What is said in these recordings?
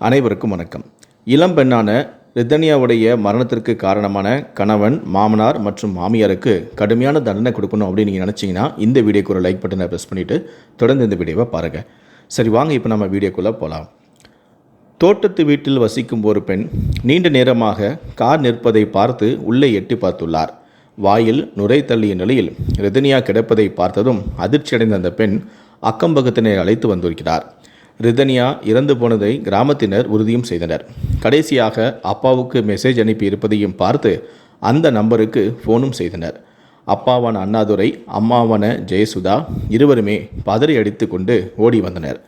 அனைவருக்கும் வணக்கம். இளம் பெண்ணான ரித்தனியாவுடைய மரணத்திற்கு காரணமான கணவன் மாமனார் மற்றும் மாமியாருக்கு கடுமையான தண்டனை கொடுக்கணும் அப்படின்னு நீங்கள் நினச்சிங்கன்னா இந்த வீடியோக்கு ஒரு லைக் பட்டனை ப்ரெஸ் பண்ணிவிட்டு தொடர்ந்து இந்த வீடியோவை பாருங்கள் சரி வாங்க இப்போ நம்ம வீடியோக்குள்ளே போகலாம் தோட்டத்து வீட்டில் வசிக்கும் ஒரு பெண் நீண்ட நேரமாக கார் நிற்பதை பார்த்து உள்ளே எட்டி பார்த்துள்ளார். வாயில் நுரை தள்ளிய நிலையில் ரிதனியா கிடப்பதை பார்த்ததும் அதிர்ச்சியடைந்த அந்த பெண் அக்கம்பக்கத்தினை அழைத்து வந்திருக்கிறார். ரிதனியா இறந்து போனதை கிராமத்தினர் உறுதியும் செய்தனர். கடைசியாக அப்பாவுக்கு மெசேஜ் அனுப்பி இருப்பதையும் பார்த்து அந்த நம்பருக்கு ஃபோனும் செய்தனர். அப்பாவான அண்ணாதுரை அம்மாவான ஜெயசுதா இருவருமே பதறி அடித்து கொண்டு ஓடி வந்தனர்.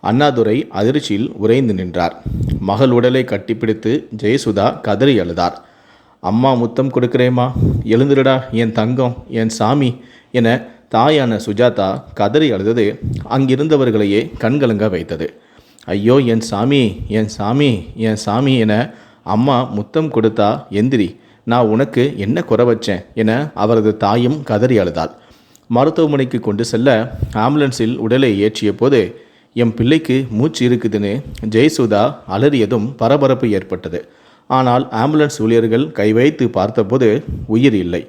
அண்ணாதுரை அதிர்ச்சியில் உறைந்து நின்றார். மகள் உடலை கட்டிப்பிடித்து ஜெயசுதா கதறி அழுதார். அம்மா முத்தம் கொடுக்கிறேம்மா. எழுந்துருடா. என் தங்கம் என் சாமி என தாயான சுஜாதா கதறி அழுதது. அங்கிருந்தவர்களையே கண்கலங்க வைத்தது. ஐயோ என் சாமி என் சாமி என் சாமி என அம்மா முத்தம் கொடுத்தா எந்திரி நான் உனக்கு என்ன குறை வச்சேன்? என அவரது தாயும் கதறி அழுதாள். மருத்துவமனைக்கு கொண்டு செல்ல ஆம்புலன்ஸில் உடலை ஏற்றிய போது என் பிள்ளைக்கு மூச்சு இருக்குதுன்னு ஜெயசுதா அலறியதும் பரபரப்பு ஏற்பட்டது. ஆனால் ஆம்புலன்ஸ் ஊழியர்கள் கை வைத்து பார்த்தபோது உயிர் இல்லை.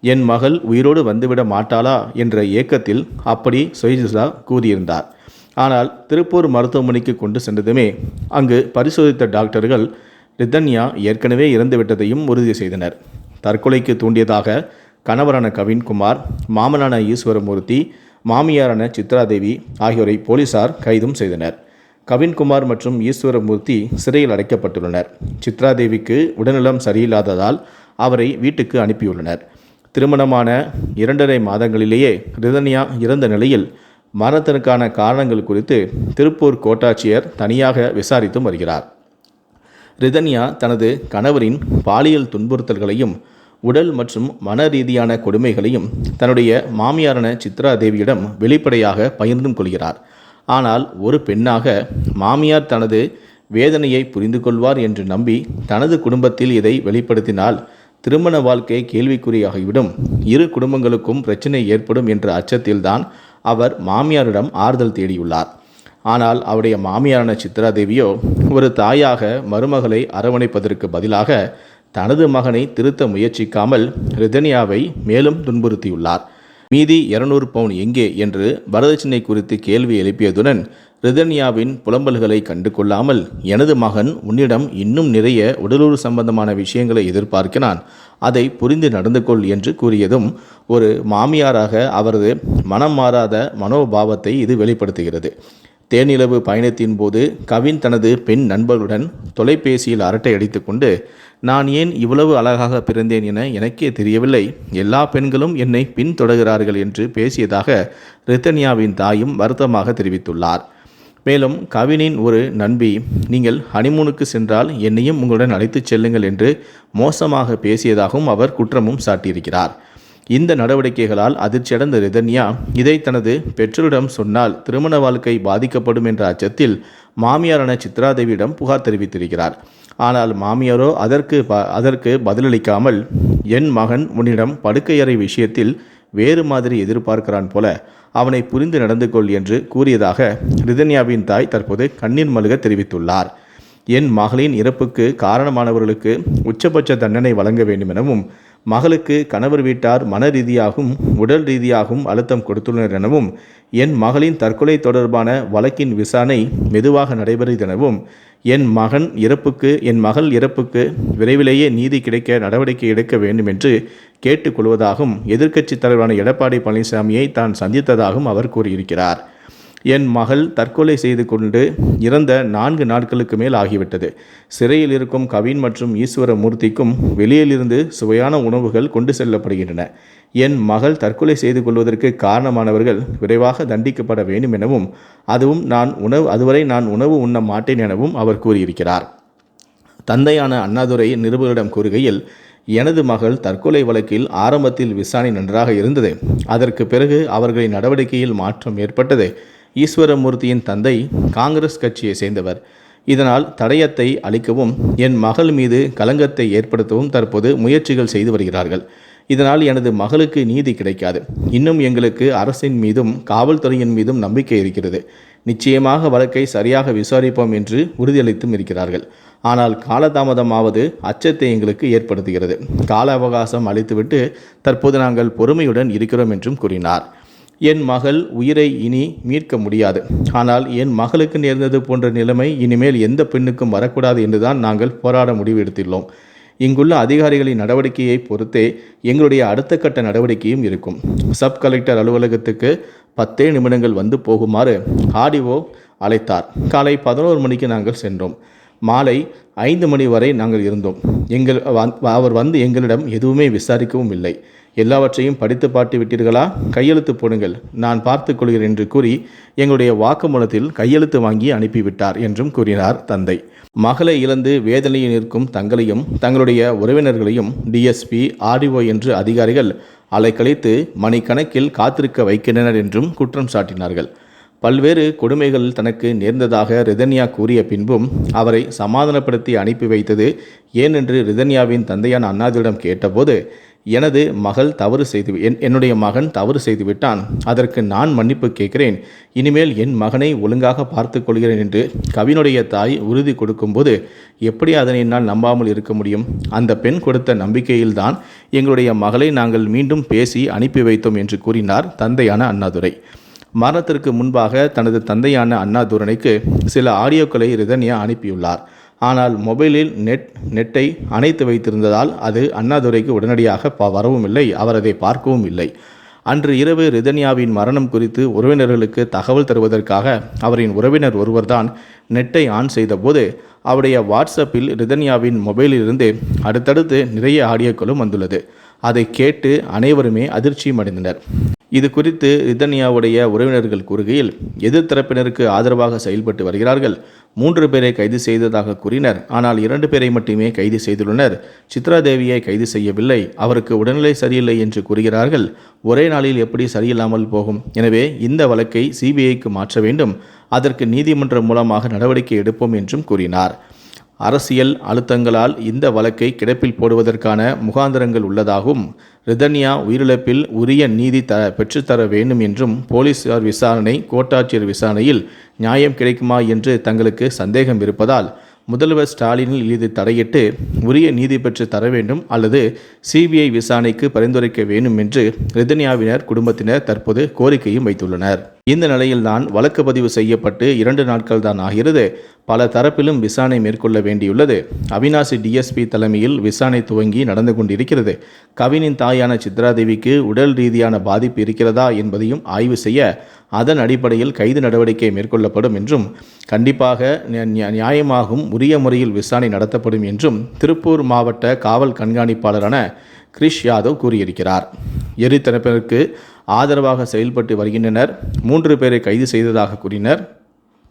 என் மகள் உயிரோடு வந்துவிட மாட்டாளா என்ற ஏக்கத்தில் அப்படி சொய்ஜுசா கூறியிருந்தார். ஆனால் திருப்பூர் மருத்துவமனைக்கு கொண்டு சென்றதுமே அங்கு பரிசோதித்த டாக்டர்கள் ரிதன்யா ஏற்கனவே இறந்துவிட்டதையும் உறுதி செய்தனர். தற்கொலைக்கு தூண்டியதாக கணவரான கவின்குமார் மாமனான ஈஸ்வரமூர்த்தி மாமியாரான சித்ராதேவி ஆகியோரை போலீசார் கைதும் செய்தனர். கவின்குமார் மற்றும் ஈஸ்வரமூர்த்தி சிறையில் அடைக்கப்பட்டுள்ளனர். சித்ராதேவிக்கு உடல்நலம் சரியில்லாததால் அவரை வீட்டுக்கு அனுப்பியுள்ளனர். திருமணமான இரண்டரை மாதங்களிலேயே ரிதன்யா இறந்த நிலையில் மரணத்திற்கான காரணங்கள் குறித்து திருப்பூர் கோட்டாட்சியர் தனியாக விசாரித்தும் வருகிறார். ரிதன்யா தனது கணவரின் பாலியல் துன்புறுத்தல்களையும் உடல் மற்றும் மன ரீதியான கொடுமைகளையும் தன்னுடைய மாமியாரான சித்ரா தேவியிடம் வெளிப்படையாக பகிர்ந்தும் கொள்கிறார். ஆனால் ஒரு பெண்ணாக மாமியார் தனது வேதனையை புரிந்து கொள்வார் என்று நம்பி தனது குடும்பத்தில் இதை வெளிப்படுத்தினால் திருமண வாழ்க்கை கேள்விக்குறியாகிவிடும். இரு குடும்பங்களுக்கும் பிரச்சனை ஏற்படும் என்ற அச்சத்தில்தான் அவர் மாமியாரிடம் ஆறுதல் தேடியுள்ளார். ஆனால் அவருடைய மாமியாரான சித்ராதேவியோ ஒரு தாயாக மருமகளை அரவணைப்பதற்கு பதிலாக தனது மகனை திருத்த முயற்சிக்காமல் ரிதனியாவை மேலும் துன்புறுத்தியுள்ளார். மீதி இருநூறு பவுன் எங்கே? என்று வரதட்சணை குறித்து கேள்வி எழுப்பியதுடன் ரிதன்யாவின் புலம்பல்களை கண்டு கொள்ளாமல் எனது மகன் உன்னிடம் இன்னும் நிறைய உடலூர் சம்பந்தமான விஷயங்களை எதிர்பார்க்கிறான். அதை புரிந்து நடந்து கொள் என்று கூறியதும் ஒரு மாமியாராக அவரது மனம் மாறாத மனோபாவத்தை இது வெளிப்படுத்துகிறது. தேனிலவு பயணத்தின் போது கவின் தனது பெண் நண்பர்களுடன் தொலைபேசியில் அரட்டை அடித்துக்கொண்டு நான் ஏன் இவ்வளவு அழகாக பிறந்தேன் என எனக்கே தெரியவில்லை. எல்லா பெண்களும் என்னை பின்தொடர்கிறார்கள் என்று பேசியதாக ரித்தன்யாவின் தாயும் வருத்தமாக தெரிவித்துள்ளார். மேலும் கவினின் ஒரு நண்பி நீங்கள் ஹனிமூனுக்கு சென்றால் என்னையும் உங்களுடன் அழைத்துச் செல்லுங்கள் என்று மோசமாக பேசியதாகவும் அவர் குற்றமும் சாட்டியிருக்கிறார். இந்த நடவடிக்கைகளால் அதிர்ச்சியடைந்த ரிதன்யா இதை தனது பெற்றோரிடம் சொன்னால் திருமண வாழ்க்கை பாதிக்கப்படும் என்ற அச்சத்தில் மாமியாரான சித்ராதேவியிடம் புகார் தெரிவித்திருக்கிறார். ஆனால் மாமியாரோ அதற்கு ப அதற்கு பதிலளிக்காமல் என் மகன் உன்னிடம் படுக்கையறை விஷயத்தில் வேறு மாதிரி எதிர்பார்க்கிறான் போல அவனை புரிந்து நடந்து கொள் என்று கூறியதாக ரிதன்யாவின் தாய் தற்போது கண்ணீர் மல்க தெரிவித்துள்ளார். என் மகளின் இறப்புக்கு காரணமானவர்களுக்கு உச்சபட்ச தண்டனை வழங்க வேண்டும் எனவும் மகளுக்கு கணவர் வீட்டார் மன ரீதியாகவும் உடல் ரீதியாகவும் அழுத்தம் கொடுத்துள்ளனர் எனவும் என் மகளின் தற்கொலை தொடர்பான வழக்கின் விசாரணை மெதுவாக நடைபெறுதெனவும் என் மகன் இறப்புக்கு என் மகள் இறப்புக்கு விரைவிலேயே நீதி கிடைக்க நடவடிக்கை எடுக்க வேண்டும் என்று கேட்டுக்கொள்வதாகவும் எதிர்க்கட்சித் தலைவரான எடப்பாடி பழனிசாமியை தான் சந்தித்ததாகவும் அவர் கூறியிருக்கிறார். என் மகள் தற்கொலை செய்து கொண்டு இறந்த நான்கு நாட்களுக்கு மேல் ஆகிவிட்டது. சிறையில் இருக்கும் கவின் மற்றும் ஈஸ்வரமூர்த்திக்கும் வெளியிலிருந்து சுவையான உணவுகள் கொண்டு செல்லப்படுகின்றன. என் மகள் தற்கொலை செய்து கொள்வதற்கு காரணமானவர்கள் விரைவாக தண்டிக்கப்பட வேண்டும் எனவும் அதுவும் நான் உணவு அதுவரை நான் உணவு உண்ண மாட்டேன் எனவும் அவர் கூறியிருக்கிறார். தந்தையான அண்ணாதுரை நிருபர்களிடம் கூறுகையில் எனது மகள் தற்கொலை வழக்கில் ஆரம்பத்தில் விசாரணை நன்றாக இருந்தது. அதற்கு பிறகு அவர்களின் நடவடிக்கையில் மாற்றம் ஏற்பட்டது. ஈஸ்வரமூர்த்தியின் தந்தை காங்கிரஸ் கட்சியை சேர்ந்தவர். இதனால் தடயத்தை அளிக்கவும் என் மகள் மீது கலங்கத்தை ஏற்படுத்தவும் தற்போது முயற்சிகள் செய்து வருகிறார்கள். இதனால் எனது மகளுக்கு நீதி கிடைக்காது. இன்னும் எங்களுக்கு அரசின் மீதும் காவல்துறையின் மீதும் நம்பிக்கை இருக்கிறது. நிச்சயமாக வழக்கை சரியாக விசாரிப்போம் என்று உறுதியளித்தும் இருக்கிறார்கள். ஆனால் காலதாமதமாவது அச்சத்தை எங்களுக்கு ஏற்படுத்துகிறது. கால அவகாசம் அளித்துவிட்டு தற்போது நாங்கள் பொறுமையுடன் இருக்கிறோம் என்றும் கூறினார். என் மகள் உயிரை இனி மீட்க முடியாது. ஆனால் என் மகளுக்கு நேர்ந்தது போன்ற நிலைமை இனிமேல் எந்த பெண்ணுக்கும் வரக்கூடாது என்றுதான் நாங்கள் போராட முடிவு எடுத்துள்ளோம். இங்குள்ள அதிகாரிகளின் நடவடிக்கையை பொறுத்தே எங்களுடைய அடுத்த கட்ட நடவடிக்கையும் இருக்கும். சப் கலெக்டர் அலுவலகத்துக்கு பத்தே நிமிடங்கள் வந்து போகுமாறு ஆடிஓ அழைத்தார். காலை பதினோரு மணிக்கு நாங்கள் சென்றோம். மாலை ஐந்து மணி வரை நாங்கள் இருந்தோம். எங்கள் அவர் வந்து எங்களிடம் எதுவுமே விசாரிக்கவும் இல்லை. எல்லாவற்றையும் படித்து பார்த்து விட்டீர்களா? கையெழுத்து போடுங்கள். நான் பார்த்து கொள்கிறேன் என்று கூறி எங்களுடைய வாக்குமூலத்தில் கையெழுத்து வாங்கி அனுப்பிவிட்டார் என்றும் கூறினார் தந்தை. மகளை இழந்து வேதனையில் நிற்கும் தங்களையும் தங்களுடைய உறவினர்களையும் டிஎஸ்பி ஆர்டிஓ என்று அதிகாரிகள் அலைக்கழித்து மணிக்கணக்கில் காத்திருக்க வைக்கின்றனர் என்றும் குற்றம் சாட்டினார்கள். பல்வேறு கொடுமைகள் தனக்கு நேர்ந்ததாக ரிதன்யா கூறிய பின்பும் அவரை சமாதானப்படுத்தி அனுப்பி வைத்தது ஏனென்று ரிதன்யாவின் தந்தையான அண்ணாதிடம் கேட்டபோது எனது மகள் தவறு செய்து என் என்னுடைய மகன் தவறு செய்துவிட்டான் அதற்கு நான் மன்னிப்பு கேட்கிறேன். இனிமேல் என் மகனை ஒழுங்காக பார்த்து கொள்கிறேன் என்று கவினுடைய தாய் உறுதி கொடுக்கும்போது எப்படி அதனை என்னால் நம்பாமல் இருக்க முடியும்? அந்த பெண் கொடுத்த நம்பிக்கையில்தான் எங்களுடைய மகளை நாங்கள் மீண்டும் பேசி அனுப்பி வைத்தோம் என்று கூறினார் தந்தையான அண்ணாதுரை. மரணத்திற்கு முன்பாக தனது தந்தையான அண்ணாதுரனைக்கு சில ஆடியோக்களை ரிதன்யா அனுப்பியுள்ளார். ஆனால் மொபைலில் நெட் நெட்டை அணைத்து வைத்திருந்ததால் அது அண்ணாதுரைக்கு உடனடியாக ப- வரவும் இல்லை அவர் அதை பார்க்கவும் இல்லை. அன்று இரவு ரிதன்யாவின் மரணம் குறித்து உறவினர்களுக்கு தகவல் தருவதற்காக அவரின் உறவினர் ஒருவர்தான் நெட்டை ஆன் செய்தபோது அவருடைய வாட்ஸ்அப்பில் ரிதன்யாவின் மொபைலிலிருந்து அடுத்தடுத்து நிறைய ஆடியோக்களும் வந்துள்ளது. அதை கேட்டு அனைவருமே அதிர்ச்சியும் அடைந்தனர் இது குறித்து ரிதன்யாவுடைய உறவினர்கள் கூறுகையில் எதிர்த்தரப்பினருக்கு ஆதரவாக செயல்பட்டு வருகிறார்கள். மூன்று பேரை கைது செய்ததாக கூறினர். ஆனால் இரண்டு பேரை மட்டுமே கைது செய்துள்ளனர். சித்ரா தேவியை கைது செய்யவில்லை. அவருக்கு உடல்நிலை சரியில்லை என்று கூறுகிறார்கள். ஒரே நாளில் எப்படி சரியில்லாமல் போகும்? எனவே இந்த வழக்கை சிபிஐக்கு மாற்ற வேண்டும். அதற்கு நீதிமன்றம் மூலமாக நடவடிக்கை எடுப்போம் என்றும் கூறினார். அரசியல் அழுத்தங்களால் இந்த வழக்கை கிடப்பில் போடுவதற்கான முகாந்திரங்கள் உள்ளதாகவும் ரிதன்யா உயிரிழப்பில் உரிய நீதி த பெற்றுத்தர வேண்டும் என்றும் போலீசார் விசாரணை கோட்டாட்சியர் விசாரணையில் நியாயம் கிடைக்குமா என்று தங்களுக்கு சந்தேகம் இருப்பதால் முதல்வர் ஸ்டாலினில் இது தடையிட்டு உரிய நீதி பெற்று தர வேண்டும் அல்லது சிபிஐ விசாரணைக்கு பரிந்துரைக்க வேண்டும் என்று ரிதன்யாவினர் குடும்பத்தினர் தற்போது கோரிக்கையும் வைத்துள்ளனர். இந்த நிலையில்தான் வழக்கு பதிவு செய்யப்பட்டு இரண்டு நாட்கள் தான் ஆகிறது. பல தரப்பிலும் விசாரணை மேற்கொள்ள வேண்டியுள்ளது. அவினாசி டிஎஸ்பி தலைமையில் விசாரணை துவங்கி நடந்து கொண்டிருக்கிறது. கவினின் தாயான சித்ராதேவிக்கு உடல் ரீதியான பாதிப்பு இருக்கிறதா என்பதையும் ஆய்வு செய்ய அதன் அடிப்படையில் கைது நடவடிக்கை மேற்கொள்ளப்படும் என்றும் கண்டிப்பாக நியாயமாகும் உரிய முறையில் விசாரணை நடத்தப்படும் என்றும் திருப்பூர் மாவட்ட காவல் கண்காணிப்பாளரான கிரிஷ் யாதவ் கூறியிருக்கிறார். எரி தரப்பினருக்கு ஆதரவாக செயல்பட்டு வருகின்றனர். மூன்று பேரை கைது செய்ததாக கூறினர்.